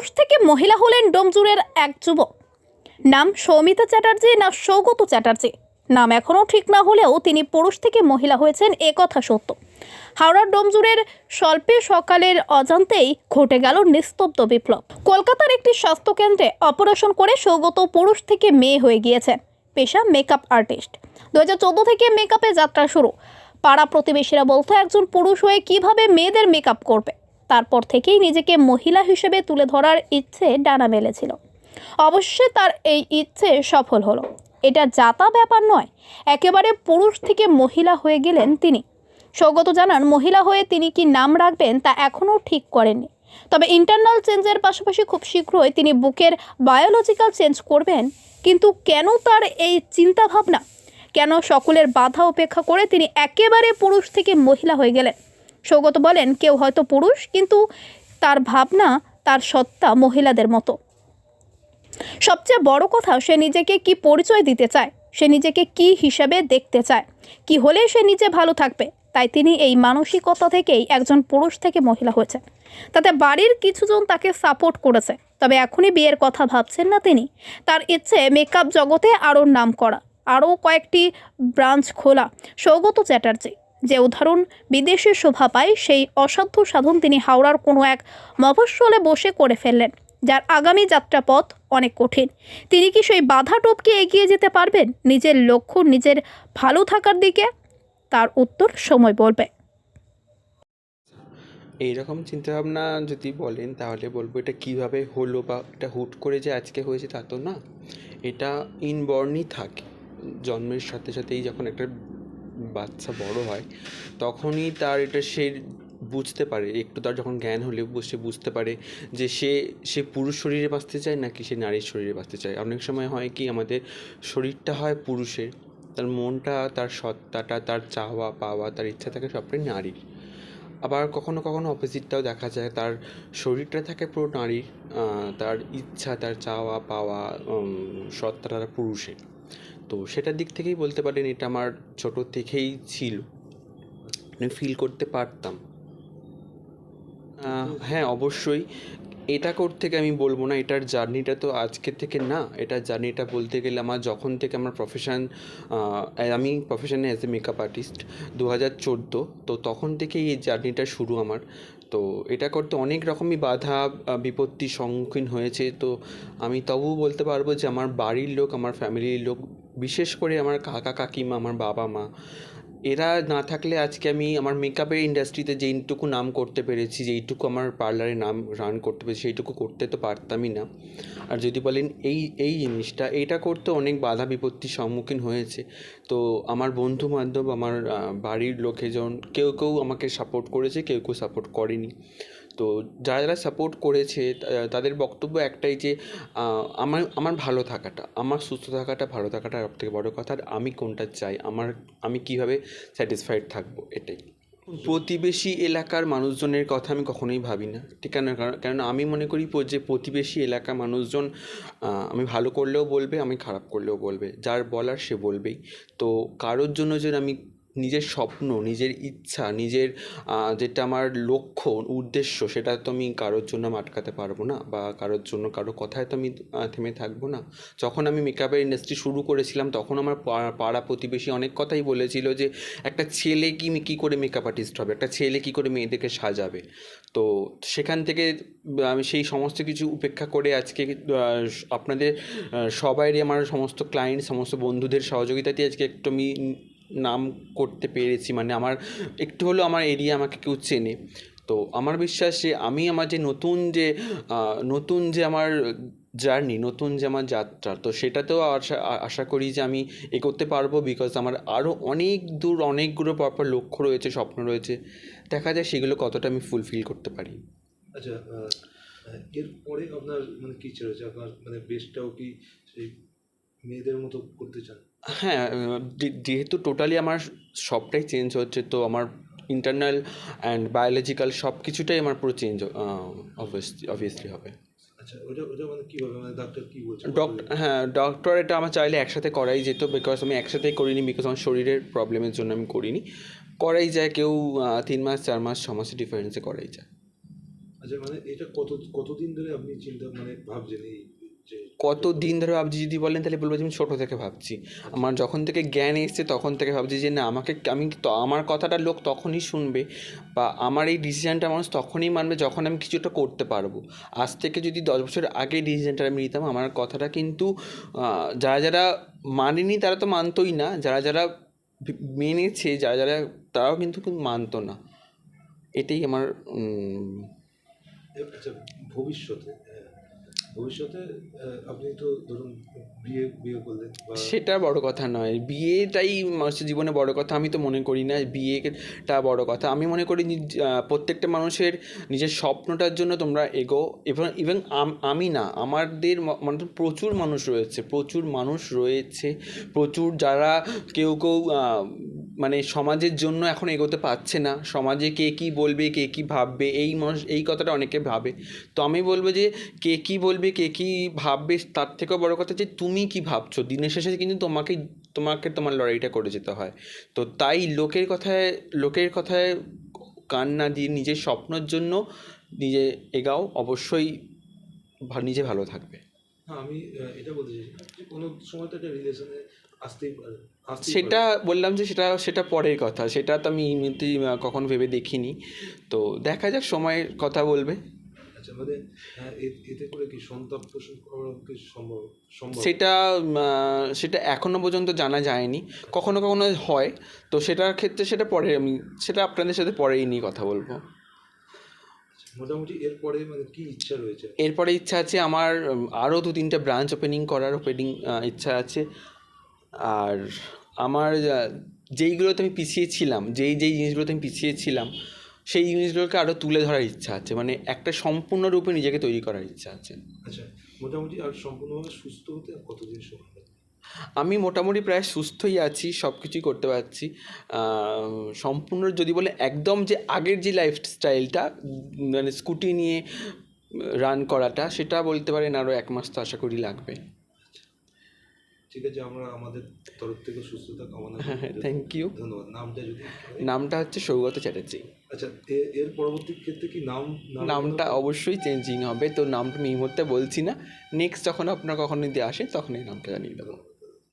পুরুষ থেকে মহিলা হলেন ডোমজুরের এক যুবক। নাম সৌমিতা চ্যাটার্জি, না সৌগত চ্যাটার্জি। নাম এখনও ঠিক না হলেও তিনি পুরুষ থেকে মহিলা হয়েছেন, এ কথা সত্য। হাওড়ার ডোমজুরের স্বল্পে সকালের অজান্তেই ঘটে গেল নিস্তব্ধ বিপ্লব। কলকাতার একটি স্বাস্থ্যকেন্দ্রে অপারেশন করে সৌগত পুরুষ থেকে মেয়ে হয়ে গিয়েছেন, পেশা মেকআপ আর্টিস্ট। দুই হাজার চোদ্দ থেকে মেকআপে যাত্রা শুরু। পাড়া প্রতিবেশীরা বলতো, একজন পুরুষ হয়ে কীভাবে মেয়েদের মেকআপ করবে? তারপর থেকেই নিজেকে মহিলা হিসেবে তুলে ধরার ইচ্ছে ডানা মেলেছিল। অবশ্যই তার এই ইচ্ছে সফল হলো। এটা যাতা ব্যাপার নয়, একেবারে পুরুষ থেকে মহিলা হয়ে গেলেন তিনি। সৌগত জানান, মহিলা হয়ে তিনি কি নাম রাখবেন তা এখনও ঠিক করেননি। তবে ইন্টারনাল চেঞ্জের পাশাপাশি খুব শীঘ্রই তিনি বুকের বায়োলজিক্যাল চেঞ্জ করবেন। কিন্তু কেন তার এই চিন্তাভাবনা? কেন সকলের বাধা উপেক্ষা করে তিনি একেবারে পুরুষ থেকে মহিলা হয়ে গেলেন? সৌগত বলেন, কেউ হয়তো পুরুষ, কিন্তু তার ভাবনা, তার সত্তা মহিলাদের মতো। সবচেয়ে বড় কথা, সে নিজেকে কি পরিচয় দিতে চায়? সে নিজেকে কি হিসাবে দেখতে চায়? কি হলে সে নিজে ভালো থাকবে? তাই তিনি এই মানসিকতা থেকেই একজন পুরুষ থেকে মহিলা হয়েছেন। তাতে বাড়ির কিছুজন তাকে সাপোর্ট করেছে। তবে এখনই বিয়ের কথা ভাবছেন না তিনি। তার ইচ্ছে মেকআপ জগতে আরও নাম করা আরও কয়েকটি ব্রাঞ্চ খোলা। সৌগত চ্যাটার্জি যে উদাহরণ বিদেশে শোভা পায়, সেই অসাধ্য সাধন তিনি হাওড়ার কোনো এক মফস্বলে বসে করে ফেললেন, যার আগামী যাত্রাপথ অনেক কঠিন। তিনি কি সেই বাধা টপকে এগিয়ে যেতে পারবেন? নিজের লক্ষ্য, নিজের ভালো থাকার দিকে? তার উত্তর সময় বলবে। এইরকম চিন্তাভাবনা যদি বলেন, তাহলে বলব এটা কীভাবে হলো বা এটা হুট করে যে আজকে হয়েছে তা তো না। এটা ইনবর্নই থাকে। জন্মের সাথে সাথেই যখন একটা বাচ্চা বড় হয়, তখনই তার এটা সে বুঝতে পারে। একটু তার যখন জ্ঞান হলে সে বুঝতে পারে যে সে সে পুরুষ শরীরে বাঁচতে চায় নাকি সে নারীর শরীরে বাঁচতে চায়। অনেক সময় হয় কি, আমাদের শরীরটা হয় পুরুষের, তার মনটা, তার সত্তাটা, তার চাওয়া, পাওয়া, তার ইচ্ছা থাকে সবটাই নারীর। আবার কখনো কখনো অপোজিটটাও দেখা যায়, তার শরীরটা থাকে পুরো নারীর তার ইচ্ছা, তার চাওয়া, পাওয়া সত্তাটা পুরুষের। তো সেটার দিক থেকেই বলতে পারেন এটা আমার ছোটো থেকেই ছিল। আমি ফিল করতে পারতাম। হ্যাঁ অবশ্যই। এটা করতে থেকে আমি বলব না এটার জার্নিটা তো আজকে থেকে না। এটার জার্নিটা বলতে গেলে আমার যখন থেকে আমার প্রফেশন আমি প্রফেশনে অ্যাজ এ মেকআপ আর্টিস্ট দু হাজার চোদ্দ তো তখন থেকেই এই জার্নিটা শুরু আমার। তো এটা করতে অনেক রকমই বাধা আহ, বিপত্তির সম্মুখীন হয়েছে। তো আমি তবুও বলতে পারব যে আমার বাড়ির লোক আমার ফ্যামিলির লোক বিশেষ করে আমার কাকা, কাকিমা, আমার বাবা মা, এরা না থাকলে আজকে আমি আমার মেকআপের ইন্ডাস্ট্রিতে যেইটুকু নাম করতে পেরেছি, যেইটুকু আমার পার্লারে নাম রান করতে পেরেছি, সেইটুকু করতে তো পারতামই না। আর যদি বলেন এই এই জিনিসটা এইটা করতে অনেক বাধা বিপত্তির সম্মুখীন হয়েছে। তো আমার বন্ধু বান্ধব, আমার বাড়ির লোকেজন, কেউ কেউ আমাকে সাপোর্ট করেছে, কেউ কেউ সাপোর্ট করেনি। তো যারা যারা সাপোর্ট করেছে তাদের বক্তব্য একটাই যে আমার আমার ভালো থাকাটা, আমার সুস্থ থাকাটা, ভালো থাকাটা সব থেকে বড় কথা। আর আমি কোনটা চাই, আমার, আমি কীভাবে স্যাটিসফাইড থাকব এটাই। প্রতিবেশী এলাকার মানুষজনের কথা আমি কখনোই ভাবি না। ঠিক কেন, কারণ কেননা আমি মনে করি যে প্রতিবেশী এলাকার মানুষজন আমি ভালো করলেও বলবে, আমি খারাপ করলেও বলবে। যার বলার সে বলবেই। তো কারোর জন্য যে আমি নিজের স্বপ্ন, নিজের ইচ্ছা, নিজের যেটা আমার লক্ষ্য, উদ্দেশ্য, সেটা তো আমি কারোর জন্য আমি আটকাতে পারব না বা কারোর জন্য কারও কথায় তো আমি থেমে থাকব না। যখন আমি মেকআপের ইন্ডাস্ট্রি শুরু করেছিলাম, তখন আমার পাড়া প্রতিবেশী অনেক কথাই বলেছিল যে, একটা ছেলে কি, কী করে মেকআপ আর্টিস্ট হবে? একটা ছেলে কী করে মেয়েদেরকে সাজাবে? তো সেখান থেকে আমি সেই সমস্ত কিছু উপেক্ষা করে আজকে আপনাদের সবাইরই আমার সমস্ত ক্লায়েন্ট সমস্ত বন্ধুদের সহযোগিতাতে আজকে একটু আমি নাম করতে পেরেছি মানে আমার একটু হলেও আমার এরিয়া আমাকে কেউ চেনে। তো আমার বিশ্বাস যে আমি আমার যে নতুন যে নতুন যে আমার জার্নি, নতুন যে আমার যাত্রা, তো সেটাতেও আশা আশা করি যে আমি এগোতে পারব বিকজ আমার আরও অনেক দূর, অনেকগুলো পরপর লক্ষ্য রয়েছে, স্বপ্ন রয়েছে। দেখা যায় সেগুলো কতটা আমি ফুলফিল করতে পারি। আচ্ছা এরপরে আপনার মানে কি যে আপনার মানে বেস্টটাও কি সেই মেয়েদের মতো করতে চান? হ্যাঁ যেহেতু টোটালি আমার সবটাই চেঞ্জ হচ্ছে তো আমার ইন্টারনাল অ্যান্ড বায়োলজিক্যাল সব কিছুটাই আমার পুরো চেঞ্জ অবভিয়াসলি অবভিয়াসলি হবে। আচ্ছা ওটা ওটা মানে মানে ডক্টর হ্যাঁ ডক্টর এটা আমার চাইলে একসাথে করাই যেত বিকজ আমি একসাথেই করিনি বিকজ আমার শরীরের প্রবলেমের জন্য আমি করিনি। করাই যায় কেউ তিন মাস চার মাস ছ মাসের ডিফারেন্সে করাই যায়। আচ্ছা মানে এটা কত কতদিন ধরে আপনি চিন্তা মানে ভাবছেন এই কত দিন ধরে ভাবছি যদি বলেন তাহলে বলব যে আমি ছোটো থেকে ভাবছি। আমার যখন থেকে জ্ঞান এসছে তখন থেকে ভাবছি যে না আমাকে আমি আমার কথাটা লোক তখনই শুনবে বা আমার এই ডিসিশানটা মানুষ তখনই মানবে যখন আমি কিছুটা করতে পারব। আজ থেকে যদি দশ বছর আগে ডিসিশানটা আমি নিতাম আমার কথাটা কিন্তু যারা যারা মানেনি তারা তো মানতোই না। যারা যারা মেনেছে যারা যারা তারাও কিন্তু কিন্তু মানতো না। এটাই আমার আচ্ছা ভবিষ্যতে ভবিষ্যতে আপনি তো ধরুন বিয়ে বিয়ে করলেন সেটা বড় কথা নয়। বিয়েটাই মানুষের জীবনে বড় কথা, আমি তো মনে করি না বিয়েটা বড় কথা। আমি মনে করি প্রত্যেকটা মানুষের নিজের স্বপ্নটার জন্য তোমরা এগো, এবং ইভেন আমি না, আমাদের মানে প্রচুর মানুষ রয়েছে, প্রচুর মানুষ রয়েছে, প্রচুর যারা কেউ কেউ মানে সমাজের জন্য এখন এগোতে পারছে না। সমাজে কে কী বলবে, কে কী ভাববে, এই মানুষ এই কথাটা অনেকে ভাবে। তো আমি বলব যে, কে কী বলবে, কে কী ভাববে, তার থেকেও বড় কথা যে, তুমি কি ভাবছ? দিনের শেষে কিন্তু তোমাকে তোমাকে তোমার লড়াইটা করে যেতে হয়। তো তাই লোকের কথায় লোকের কথায় কান না দিয়ে নিজের স্বপ্নের জন্য নিজে এগাও। অবশ্যই নিজে ভালো থাকবে। হ্যাঁ আমি এটা বলতে চাইছি। যে কোনো সময় তো একটা রিলেশনে আসতেই পারে। সেটা বললাম যে সেটা সেটা পরের কথা। সেটা তো আমি এমনিতেই কখনো ভেবে দেখিনি। তো দেখা যাক সময়ের কথা বলবে। আচ্ছা সেটা সেটা এখনও পর্যন্ত জানা যায়নি। কখনো কখনো হয়। তো সেটার ক্ষেত্রে সেটা পরে আমি সেটা আপনাদের সাথে পরেই নিয়ে কথা বলব। মোটামুটি এরপরে মানে কি ইচ্ছা রয়েছে? এরপরে ইচ্ছা আছে আমার আরও দু তিনটে ব্রাঞ্চ ওপেনিং করার ওপেনিং ইচ্ছা আছে। আর আমার যেইগুলোতে আমি পিছিয়েছিলাম যেই যেই জিনিসগুলোতে আমি পিছিয়েছিলাম সেই জিনিসগুলোকে আরও তুলে ধরার ইচ্ছা আছে। মানে একটা সম্পূর্ণরূপে নিজেকে তৈরি করার ইচ্ছা আছে। আচ্ছা মোটামুটি আর সম্পূর্ণভাবে সুস্থ হতে কতদিন সময় আমি মোটামুটি প্রায় সুস্থই আছি সব কিছুই করতে পারছি। সম্পূর্ণ যদি বলে একদম যে আগের যে লাইফস্টাইলটা মানে স্কুটি নিয়ে রান করাটা সেটা বলতে পারেন আরও এক মাস তো আশা করি লাগবে। ঠিক আছে আমরা আমাদের তরফ থেকে সুস্থতা কামনা করি। থ্যাংক ইউ ধন্যবাদ। নামটা যদি নামটা হচ্ছে সৌগত চ্যাটার্জি। আচ্ছা এর পরবর্তী ক্ষেত্রে কি নাম নাম- নামটা অবশ্যই চেঞ্জিং হবে তো নামটা আমি এই মুহূর্তে বলছি না। নেক্সট যখন আপনার কখনো যদি আসে তখন এই নামটা জানিয়ে দেবো।